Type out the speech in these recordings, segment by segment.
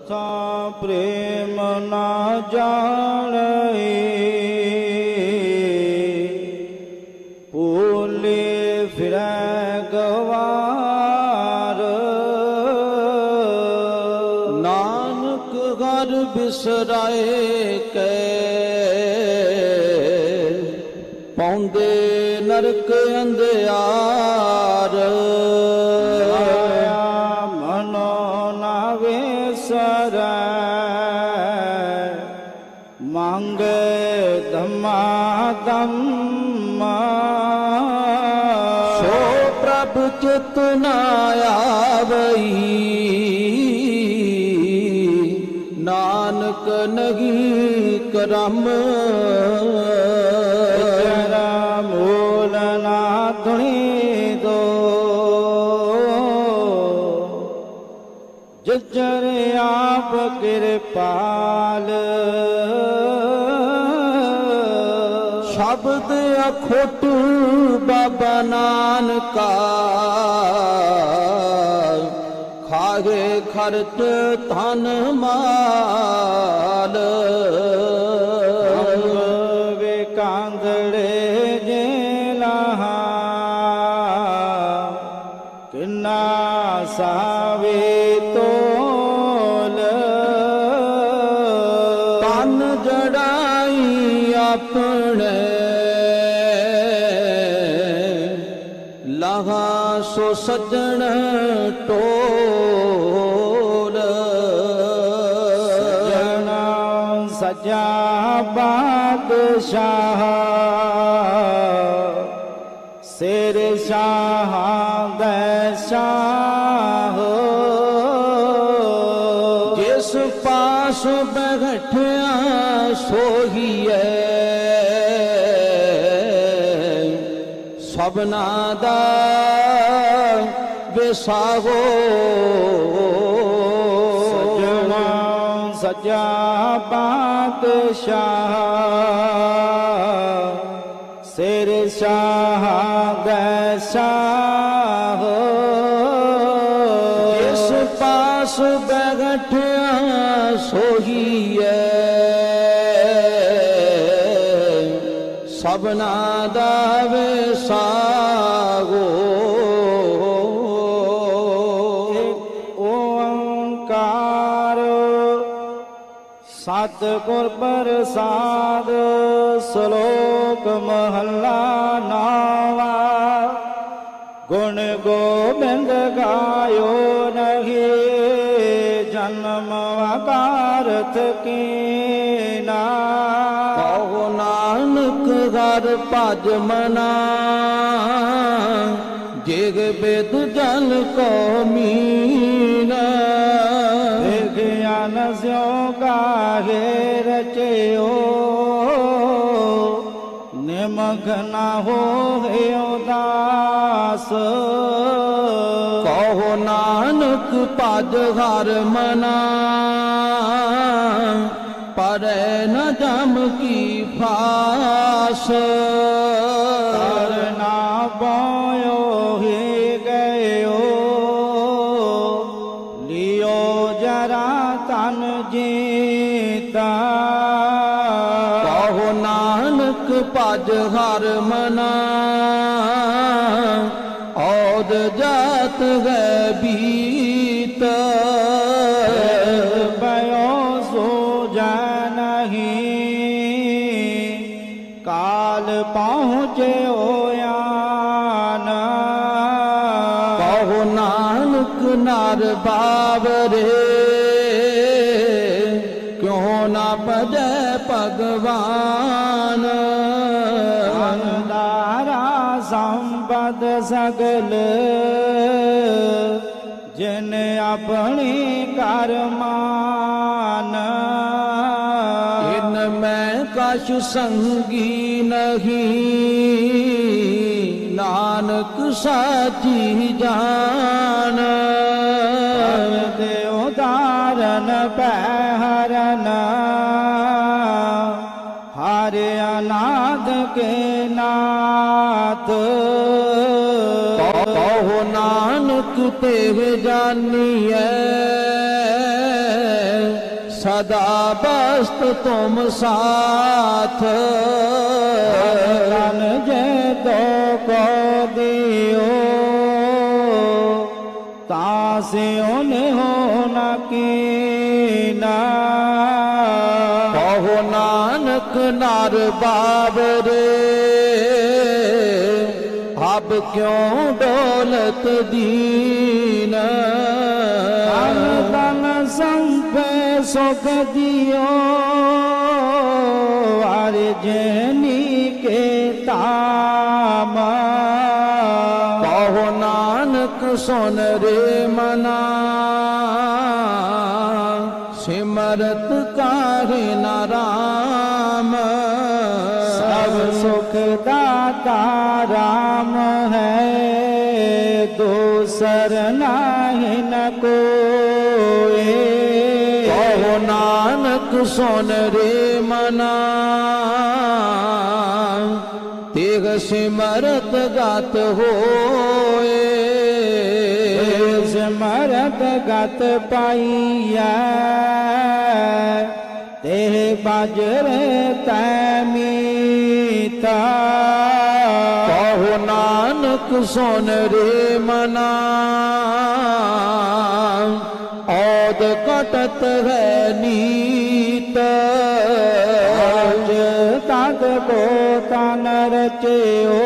ਸਾ ਪ੍ਰੇਮ ਨਾ ਜਾਣਈ ਭੂਲੇ ਫਿਰੈ ਗਵਾਰ। ਨਾਨਕ ਘਰ ਬਿਸਰਾਏ ਨਹੀਂ ਕਰਮ। ਤੇਰਾ ਮੂਲ ਨਾ ਧੁਣੀ ਦੋ। ਜਜਰ ਆਪ ਕਿਰਪਾਲ। ਸ਼ਬਦ ਅਖੋਟ ਬਾਬਾ ਨਾਨਕਾ। ਖਾਗੇ ਖਰਚ ਧਨ ਮਾਲ पुण लह सो सजण टो सजा बाप ਵਿਸਾਗੋ ਸਜਣਾ ਸਜਾ ਬਾਦਸ਼ਾਹ ਸਿਰ ਸ਼ਾਹ ਗੈ ਸ਼ਾਹ। ਜਿਸ ਪਾਸ ਬੈਠਿਆ ਸੋਹੀਏ ਸਭਨਾ ਦਾ ਸਤਿਗੁਰ ਪ੍ਰਸਾਦ, ਸ਼ਲੋਕ ਮਹੱਲਾ ਨਾਵਾ। ਗੁਣ ਗੋਬਿੰਦ ਗਾਇਓ ਨਹੀਂ, ਜਨਮ ਵਕਾਰਤ ਕੀਨਾ ਕਹੋ ਨਾਨਕ ਘਰ ਭਜ ਮਨਾ, ਜਿਗ ਬੇਦ ਜਨ ਕੋ ਮੀਨਾ। ਕਾਹੇ ਰਚਿਓ ਨਿਮਖ ਨਾ ਹੋਏ ਉਦਾਸ। ਕਹੋ ਨਾਨਕ ਭਜ ਹਰ ਮਨਾ, ਪਰੈ ਨ ਜਮ ਕੀ ਫਾਸ। ਭਜ ਹਰ ਮਨਾ। ਔਦ ਜਾਤ ਗੈ ਬੀਤ। ਬਯੋ ਸੋ ਨਹੀਂ ਕਾਲ ਪਹੁੰਚਿਓ ਆਨ। ਕਹੋ ਨਾਨਕ ਨਰ ਬਾਵਰੇ। ਸੰਪਦ ਸਗਲ ਜਿਨ ਆਪਣੀ ਕਰਮਾਨ ਇਨ ਮੈਂ ਕਛ ਸੰਗੀ ਨਹੀਂ ਨਾਨਕ ਸਾਚੀ ਜਾਨ ਦੇ ਉਦਾਰਨ ਪੈ ਨਾਨਕ ਤੇਵੇ ਜਾਨੀ ਐ। ਸਦਾ ਬਸਤ ਤੁਮ ਸਾਥ। ਤਨ ਜੈ ਤੋ ਕੋ ਦਿਓ। ਤਾ ਸੇ ਉਨ ਹੋ ਨਾ ਕੀਨਾ। ਕਹੋ ਨਾਨਕ ਨਰ ਬਾਬਰੇ। ਕਿਉਂ ਦੌਲਤ ਦੀਨਾ? ਅਰਦਨ ਸੰਪੇ ਸੁਖ ਦਿਓ ਵਾਰ ਜਨੀ ਕੇ ਤਾਮਾ ਕਹੋ ਨਾਨਕ ਸੁਨ ਰੇ ਮਨਾ ਸਿਮਰਤ ਕਰ ਨਾਰਾਮ ਸਭ ਸੁਖ ਦਾਤਾ ਰਾਮ ਸਰਨਾਹਿ ਨ ਕੋਏ। ਕਹੋ ਨਾਨਕ ਸੁਨ ਰੇ ਮਨਾ। ਤੇਗ ਸਿਮਰਤ ਗਤ ਹੋਏ। ਸਿਮਰਤ ਗਤ ਪਾਈਐ। ਤੇ ਬਾਜਰ ਤੈ ਮੀਤਾ। ਕਹੋ ਨਾਨਕ ਸੁਨ ਰੇ ਮਨਾ। ਔਦ ਕਟਤ ਹੈ ਨੀਤ। ਅਜ ਤਦ ਕੋ ਤਨ ਰਚਿਓ।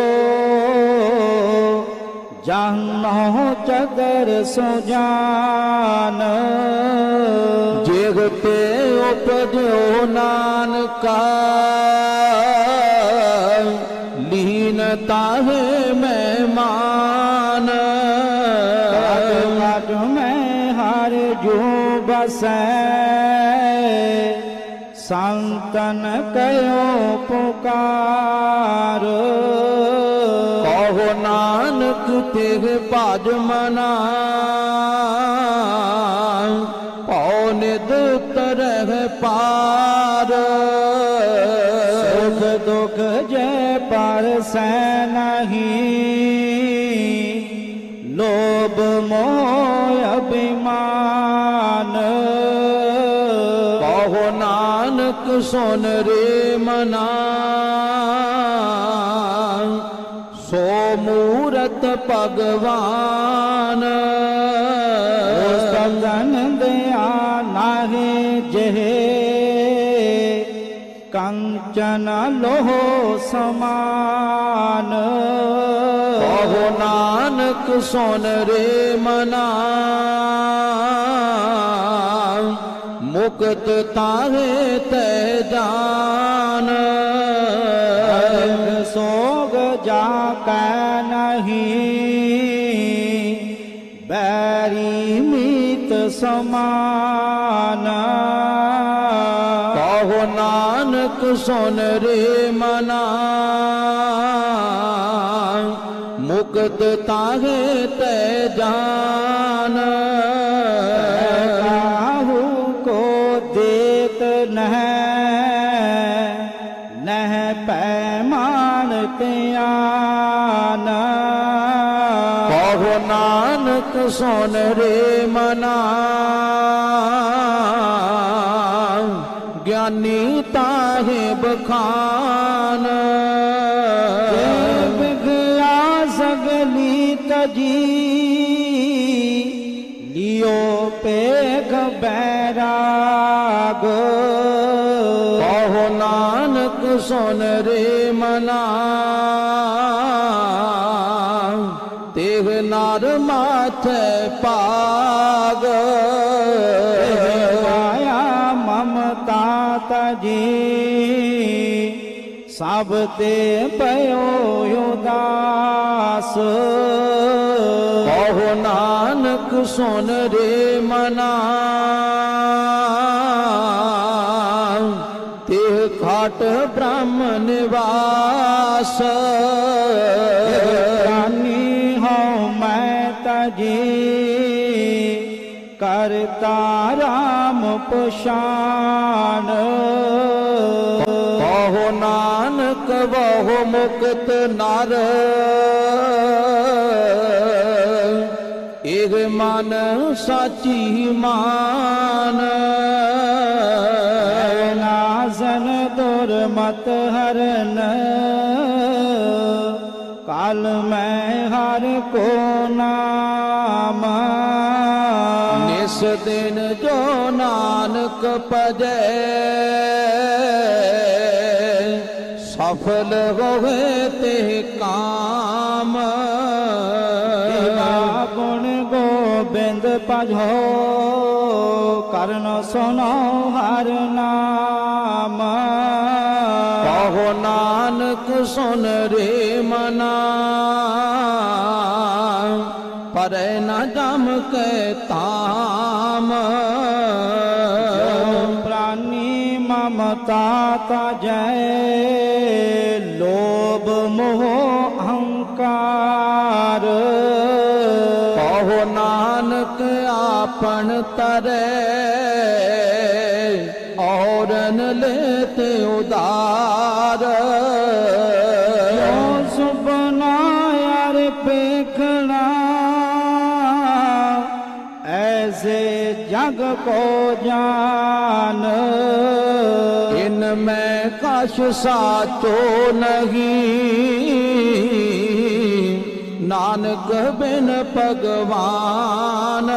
ਜਨੋ ਚਦਰ ਸੁਜਾਨ। ਜਿਗ ਤੇ ਉਪਜਿਓ ਨਾਨਕਾ। ਤਾਹੇ ਮਹਿਮਾਨ। ਕਾਟ ਮੈਂ ਹਰ ਜੋ ਬਸੈ। ਸੰਤਨ ਕਯੋ ਪੁਕਾਰ। ਕਹੋ ਨਾਨਕ ਤਿਗ ਭਜ ਮਨਾ। ਸੁਨ ਰੇ ਮਨਾ। ਸੋ ਮੂਰਤ ਭਗਵਾਨ। ਸਤਨ ਦਿਆ ਨਾਹੀ ਜਿਹੇ। ਕੰਚਨ ਲੋਹ ਸਮਾਨ। ਕਹੋ ਨਾਨਕ ਸੁਨ ਰੇ ਮਨਾ। ਮੁਕਤ ਤਾਹੇ ਤੈ ਜਾਨ। ਅਰਗ ਸੋਗ ਜਾ ਕੈ ਨਹੀਂ। ਬੈਰੀ ਮੀਤ ਸਮਾਨ। ਕਹੋ ਨਾਨਕ ਸੁਨ ਰੇ ਮਨਾ। ਮੁਕਤ ਤਾਹੇ ਨਾਨਕ ਸੁਨ ਰੇ ਮਨਾ। ਗਿਆਨੀ ਤਾਹੇ ਬਖਾਨ। ਜੇ ਵਿਗਿਆ ਸਗਲੀ ਤਜੀ ਲਿਓ ਪੇਖ ਬੈਰਾਗ। ਕਹੋ ਨਾਨਕ ਸੁਨ ਰੇ ਮਨਾ। ਸਭ ਤੇ ਪਇਓ ਉਦਾਸ। ਕਹੋ ਨਾਨਕ ਸੁਨ ਰੇ ਮਨਾ। ਤੇ ਖਾਟ ਬ੍ਰਹਮ ਨਿਵਾਸ। ਰਾਨੀ ਹਉ ਮੈਂ ਤਜੀ। ਕਰਤਾ ਰਾਮ ਪਛਾਨ ਮੁਕਤ ਨਰ। ਇਹ ਮਨ ਸਾਚੀ ਮਾਨ। ਨਾਜ਼ਨ ਦੁਰ ਮਤ ਹਰਨ। ਕਾਲ ਮੈਂ ਹਰ ਕੋ ਨਾਮ। ਇਸ ਦਿਨ ਜੋ ਨਾਨਕ ਭਜੈ। ਹੋਵੇ ਤੇ ਕਾਮ। ਤੇਰਾ ਗੁਣ ਗੋਬਿੰਦ ਭਜੋ ਕਰਨ ਸੁਨੋ ਹਰ ਨਾਮ। ਕਹੋ ਨਾਨਕ ਸੁਨ ਰੇ ਮਨਾ। ਪਰੈ ਨਾ ਜਮ ਕੇ ਤਾਮ ਪ੍ਰਾਨੀ ਮਮਤਾ ਤਜੈ ਤਰੈ ਔਰਨ ਲੈਤੇ ਉਦਾਰ। ਜੋ ਸੁਪਨਾ ਯਾਰ ਪੇਖਣਾ? ਐਸੇ ਜਗ ਕੋ ਜਾਨ। ਇਨ ਮੈਂ ਕਛ ਸਾਚੋ ਨਹੀਂ। ਨਾਨਕ ਬਿਨ ਭਗਵਾਨ।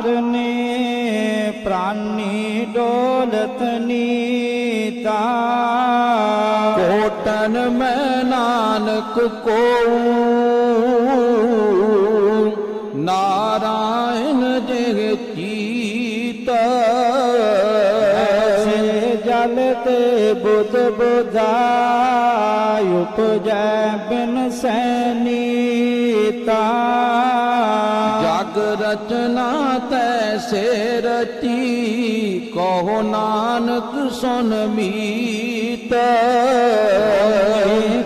ਕਾਰਨੇ ਪ੍ਰਾਨੀ ਡੋਲਤ ਨੀਤਾ। ਕੋਟਨ ਮੈਂ ਨਾਨਕ ਕੋ ਨਾਰਾਇਣ ਜਿਹ ਚੀਤ। ਐਸੇ ਜਲ ਤੇ ਬੁੱਧ ਜਗ ਰਚਨਾ ਕਹੋ ਨਾਨਕ ਸੁਨ ਮੀਤ।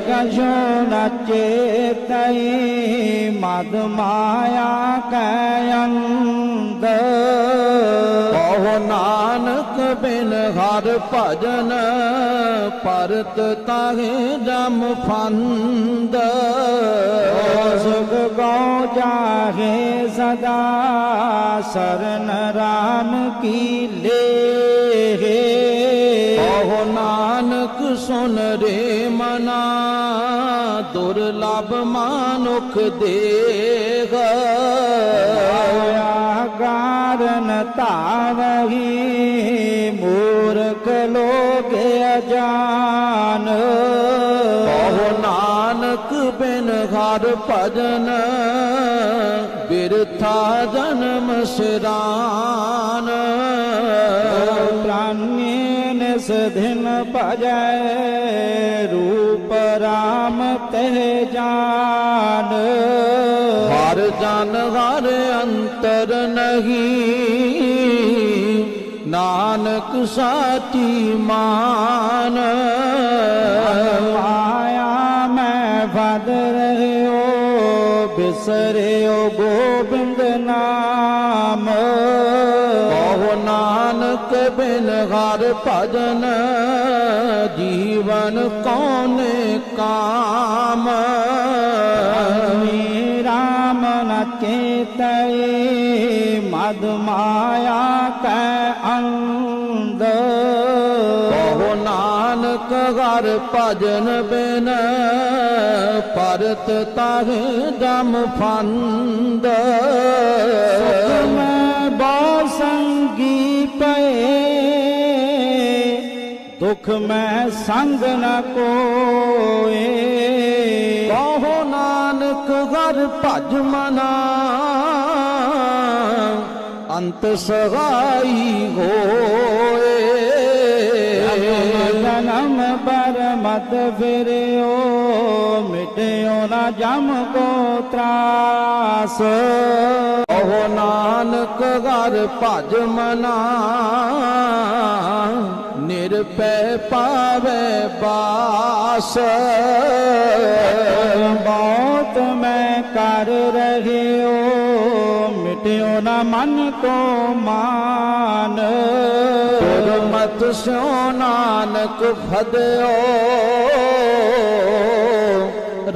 ਕਜੋ ਨਚੇ ਤਈ ਮਦ ਮਾਇਆ ਕੈ ਅੰਦ ਪਰਤ ਤਾਹੇ ਜਮ ਫੰਦ। ਸੁਖ ਗੋ ਜਾਹੇ ਸਦਾ ਸਰਨ ਰਾਮ ਕੀ ਲੇ ਕਹੋ ਨਾਨਕ ਸੁਨ ਰੇ ਮਨਾ ਦੁਰਲਭ ਮਾਨੁਖ ਦੇਗ ਹੋਇਆ ਕਾਰਨ ਧਾਵਹੀ ਮੂਰਖ ਲੋਕ ਅਜਾਨ ਕਹੋ ਨਾਨਕ ਬਿਨ ਹਰ ਭਜਨ ਬਿਰਥਾ ਜਨਮ ਸਿਰਾਨ। ਪ੍ਰਾਨੀ ਨਿਸ ਦਿਨ ਭਜੈ ਰੂਪ ਰਾਮ ਤੇ ਜਾਨ। ਹਰ ਜਨ ਹਰ ਅੰਤਰ ਨਹੀਂ ਨਾਨਕ ਸਾਚੀ ਮਾਨ। ਮਾਇਆ ਮੈਂ ਵਦ ਰਹਿਓ ਬਿਸਰਿਓ ਗੋਬਿੰਦ ਨਾਮ। ਕਹੋ ਨਾਨਕ ਬਿਨ ਹਰ ਭਜਨ ਜੀਵਨ ਕੌਨੇ ਕਾਮ। ਰਾਮ ਨ ਚੇਤਈ ਮਦ ਮਾਇਆ ਹਰ ਭਜਨ ਬਿਨ ਪਰਤ ਤਾਹੇ ਜਮ ਫੰਦ। ਮੈਂ ਬਹੁ ਸੰਗੀ ਪਏ ਦੁਖ ਮੈਂ ਸੰਗ ਨ ਕੋਏ। ਕਹੋ ਨਾਨਕ ਹਰ ਭਜ ਮਨਾ ਅੰਤ ਸਹਾਈ ਹੋਏ। ਜਨਮ ਪਰ ਮਤ ਫਿਰਿਓ, ਮਿਟਿਓ ਨਾ ਜਮ ਕੋ ਤਰਾਸ। ਕਹੋ ਨਾਨਕ ਹਰ ਭਜ ਮਨਾ ਨਿਰਪੈ ਪਾਵੇ ਬਾਸ। ਬਹੁਤ ਮੈਂ ਕਰ ਰਹਿਓ ਮਿਟਿਓ ਨਾ ਮਨ ਤੋਂ ਮਾਨ। ਗੁਰਮਤ ਸਿਓ ਨਾਨਕ ਫਦਿਓ,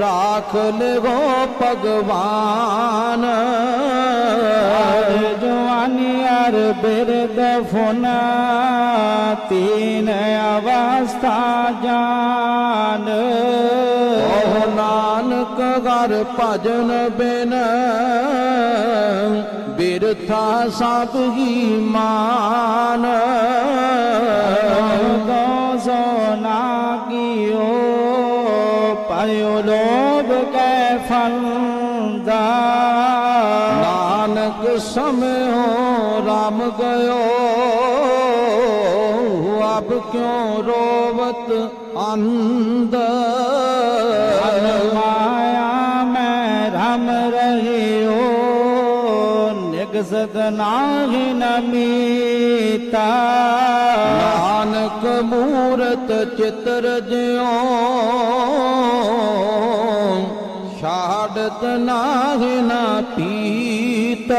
ਰਾਖ ਲਿਵੋ ਭਗਵਾਨ। ਜਵਾਨੀ ਅਰ ਬਿਰਦ ਫੁਨਾ ਤੀਨ ਅਵਸਥਾ ਜਾਨ। ਨਾਨਕ ਘਰ ਭਜਨ ਬਿਨ ਬਿਰਥਾ ਸਭ ਹੀ ਮਾਨ। ਗੋਜ਼ੋ ਨਾ ਕੀਓ ਪਾਇਓ ਲੋਭ ਕੈ ਫੰਦਾ। ਨਾਨਕ ਸਮਿਓ ਰਾਮ ਗਇਓ ਅਬ ਕਿਉ ਰੋਵਤ ਅੰਧ? ਮਾਇਆ ਮੈਂ ਰਮ ਰਹਿਓ ਸਦਨਾਹ ਨਮੀਤਾ ਨਾਨਕ ਮੂਰਤ ਚਿਤਰ ਜਿਉ। ਛਾੜਤ ਨਾਹ ਨਾ ਪੀਤ।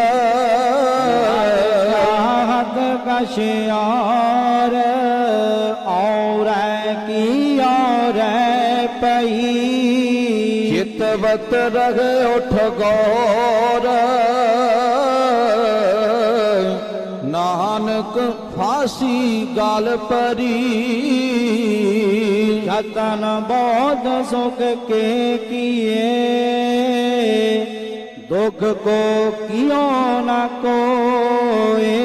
ਸਾਹਤ ਕਸ਼ਿਆਰ ਔਰੈ ਕੀ ਔਰੈ ਪਈ। ਚਿਤਵਤ ਰਹਿ ਉਠ ਗੌਰ। ਨਾਨਕ ਫਾਸੀ ਗਲ ਪਰੀ। ਜਤਨ ਬੋਧ ਸੁਖ ਕੇ ਕੀਏ। ਦੁਖ ਕੋ ਕਿਉ ਨਾ ਕੋਏ?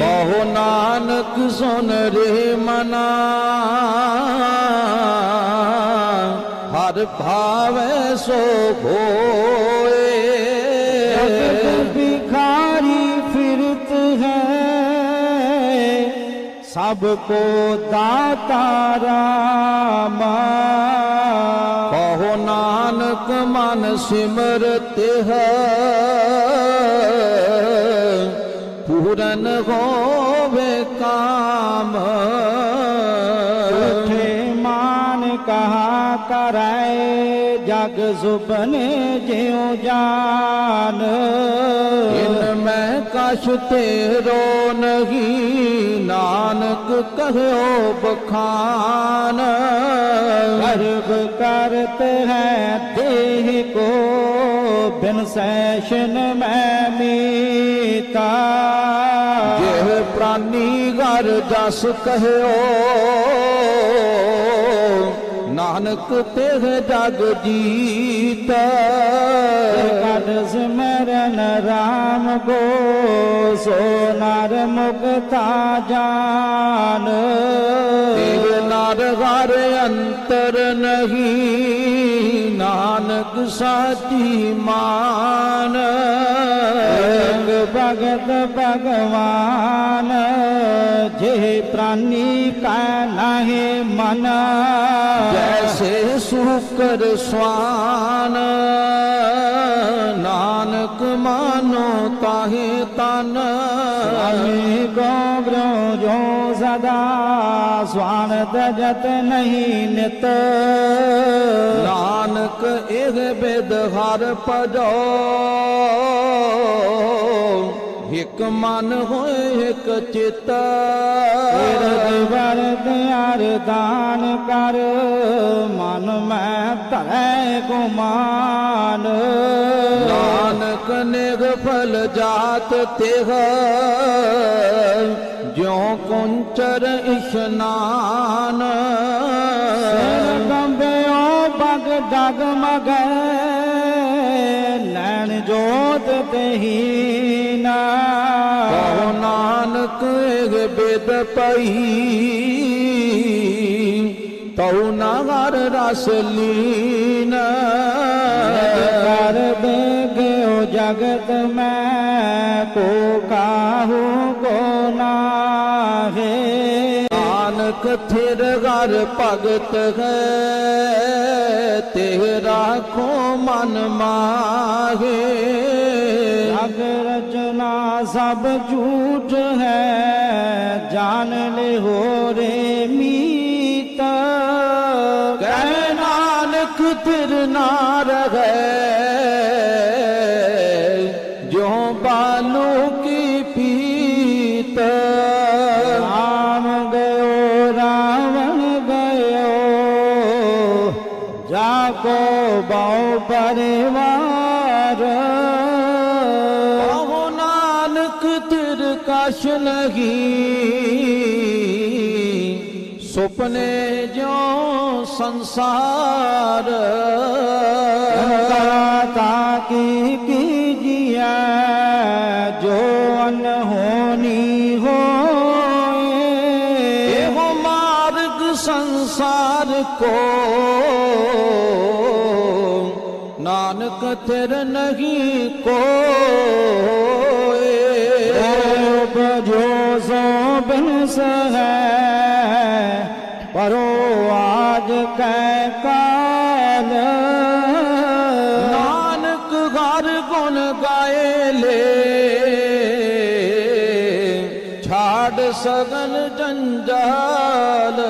ਕਹੋ ਨਾਨਕ ਸੁਨ ਰੇ ਮਨਾ। ਹਰ ਭਾਵੇ ਸੋ ਭੋ ਸਭ ਕੋ ਦਾਤਾ ਰਾਮ ਕਹੋ ਨਾਨਕ ਮਨ ਸਿਮਰ ਤਿਹ ਪੂਰਨ ਹੋਵੇ ਕਾਮ ਕਹਾ ਕਰੈ ਜਗ ਸੁਬਨ ਜਿਉ ਜਾਨ। ਇਨ ਮੈਂ ਕਛ ਤੇਰੋ ਨਹੀਂ ਨਾਨਕ ਕਹਿਓ ਬਖਾਨ। ਕਰਬ ਕਰਤ ਹੈ ਦੇਹ ਕੋ ਬਿਨ ਸੈਸ਼ਨ ਮੈਂ ਮੀਤਾ। ਜਿਹ ਪ੍ਰਾਨੀ ਘਰ ਦਸ ਕਹਿਓ ਨਾਨਕ ਤੇਹ ਜਗ ਜੀਤ। ਕਨ ਸਿਮਰਨ RAM ਕੋ ਸੋ ਨਰ ਮੁਕਤਾ ਜਾਨ। ਤੇਹ ਨਰ ਹਰ ਅੰਤਰ ਨਹੀਂ ਨਾਨਕ ਸਾਚੀ ਮਾਨ। ਭਗਤ ਭਗਵਾਨ। جانی کا نہیں من سے شخص سوانک منو تاہی تنہیں گوبر جو سدا سوان تجت نہیں نت نانک اہ بی پ ਇੱਕ ਮਨ ਹੋਏ ਇੱਕ ਚਿਤ। ਰਗਵਰ ਦਾਨ ਕਰ ਮਨ ਮੈਂ ਧਰੈ ਗੁਮਾਨ। ਨਾਨਕ ਨਿਗ ਫਲ ਜਾਤ ਤਿਹ ਜਿਉ ਕੁੰਚਰ ਇਸ਼ਨਾਨ ਸਿਰ ਕੰਬਿਓ ਬਗ ਦਗ ਮਗੈ ਕਹੀ ਨਾ। ਕਹੋ ਨਾਨਕ ਇਹ ਬੇਦ ਪਈ। ਤਉ ਨਾ ਹਰ ਰਸ ਲੀਨ। ਕਰ ਬੇਗਿਓ ਜਗਤ ਮੈਂ ਕੋ ਕਾਹੂ ਕੋ ਨਾਹੇ। ਨਾਨਕ ਥਿਰ ਘਰ ਭਗਤ ਹੈ ਤੇ ਰਾਖੋ ਮਨ ਮਾਹੇ। ਜਗ ਰਚਨਾ ਸਭ ਝੂਠ ਹੈ। ਜਾਣ ਲੈ ਹੋ ਰੇ ਮੀਤ। ਕਹਿ ਨਾਨਕ ਤਿਰ ਨਾ ਰਹੇ। ਜੋ ਬਾਲੂ ਕੀ ਪੀਤ। ਰਾਮ ਗਇਓ, ਰਾਵਣ ਗਇਓ। ਜਾ ਕੋ ਬਾਉ ਪਰਿਵਾਰ कुछ नहीं सुपने जो संसार ताकि कीजिए जो अनहोनी हो हो मार्ग संसार को नानक तेर नहीं को रूप जो सोबन है परो आज काल नानक घर गुण गाए ले छाड़ सगन जंजाल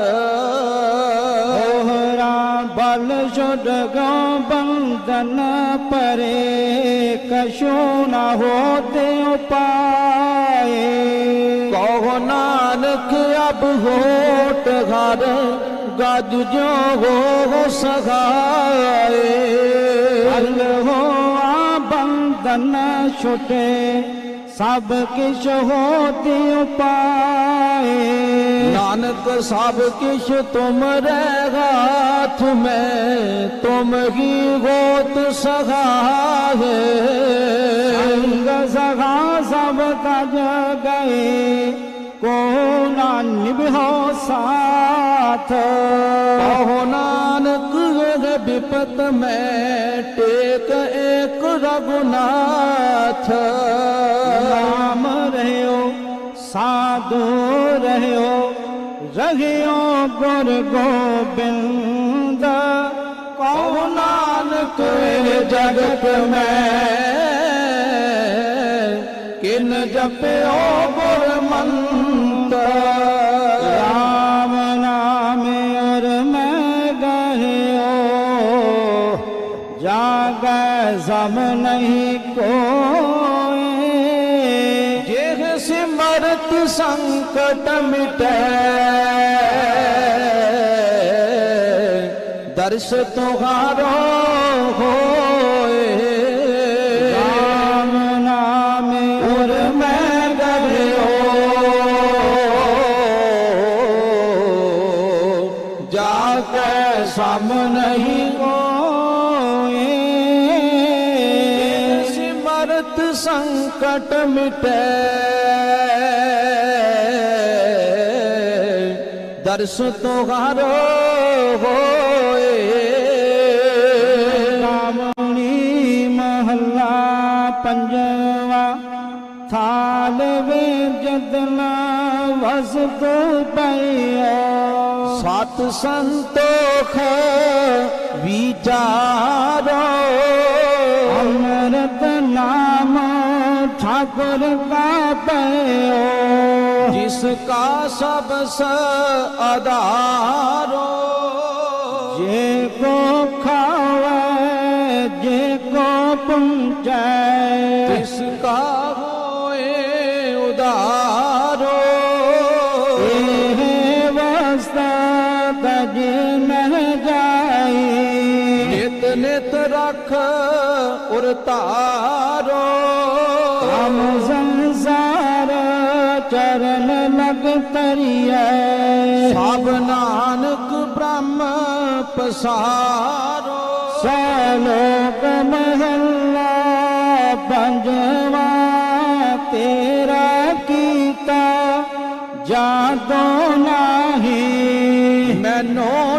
बल शुद्ध गौ बंदन परे कशो न होते उपाय ਨਾਨਕ, ਅਬ ਹੋਟ ਘਰ, ਗਜ ਜੋ ਹੋ ਸਹਾਏ ਹਲ ਹੋਆ ਬੰਧਨ ਛੁਟੇ, ਸਭ ਕਿਛ ਹੋਤੀ ਉਪਾਏ। ਨਾਨਕ, ਸਭ ਕਿਛ ਤੁਮ ਰਹਿ ਹਾਥ ਮੈਂ, ਤੁਮ ਹੀ ਹੋਤ ਸਹਾਏ ਸੰਗ ਸਹਾ ਸਭ ਤਜ ਗਏ। को ना निभो साथ कहो नानक विपत में टेक एक रघुनाथ राम रहियो साधु रहियो रहियो गुर गोबिंद कहो नानक जगत में किन जपियो ਸਮ ਨਹੀਂ ਕੋਏ। ਜਿਹ ਸਿਮਰਤ ਸੰਕਟ ਮਿਟੈ। ਦਰਸ ਤੁਹਾਰੋ ਹੋ ਮਿਟੈ ਦਰਸ ਤੁਹਾਰੋ ਹੋਏ। ਕਾਮਣੀ ਮਹੱਲਾ ਪੰਜਵਾ ਥਾਲ ਵੇ ਜਦਨਾ ਵਸਤ ਪਈਓ ਸਤ ਸੰਤੋਖ ਵਿਚਾਰੋ ਠਾਕੁਰ ਕਾ ਪਈਓ ਜਿਸ ਕਾ ਸਭ ਸ ਆਧਾਰੋ। ਜੇ ਕੋ ਖਾਵੇ ਜੇ ਕੋ ਪੁੰਚੈ। ਤਿਸ ਕਾ ਹੋਏ ਉਦਾਰੋ ਇਹ ਵਸਤਾ ਤਜ ਮਹਿ ਜਾਈ। ਤਰੀਐ ਸਭ ਨਾਨਕ ਬ੍ਰਹਮ ਪਸਾਰੋ। ਸਲੋਕ ਮਹੱਲਾ ਪੰਜਵਾ ਤੇਰਾ ਕੀਤਾ ਜਾਦੋ ਨਾਹੀ। ਮੈਨੋ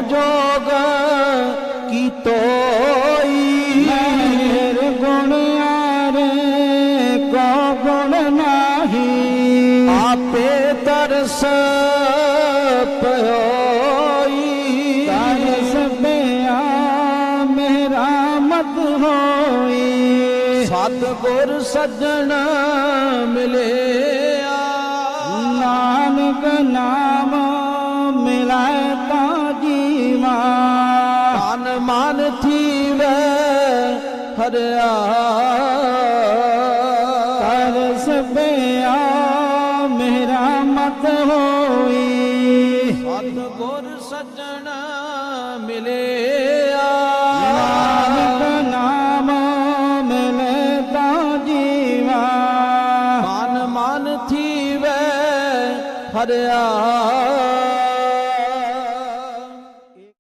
ਸੱਜਣ ਮਿਲਿਆ ਨਾਨਕ ਨਾਮ ਮਿਲਾਏ ਤਾਂ ਜੀਵਾ ਤਨ ਮਨ ਥੀਵੇ ਹਰਿਆ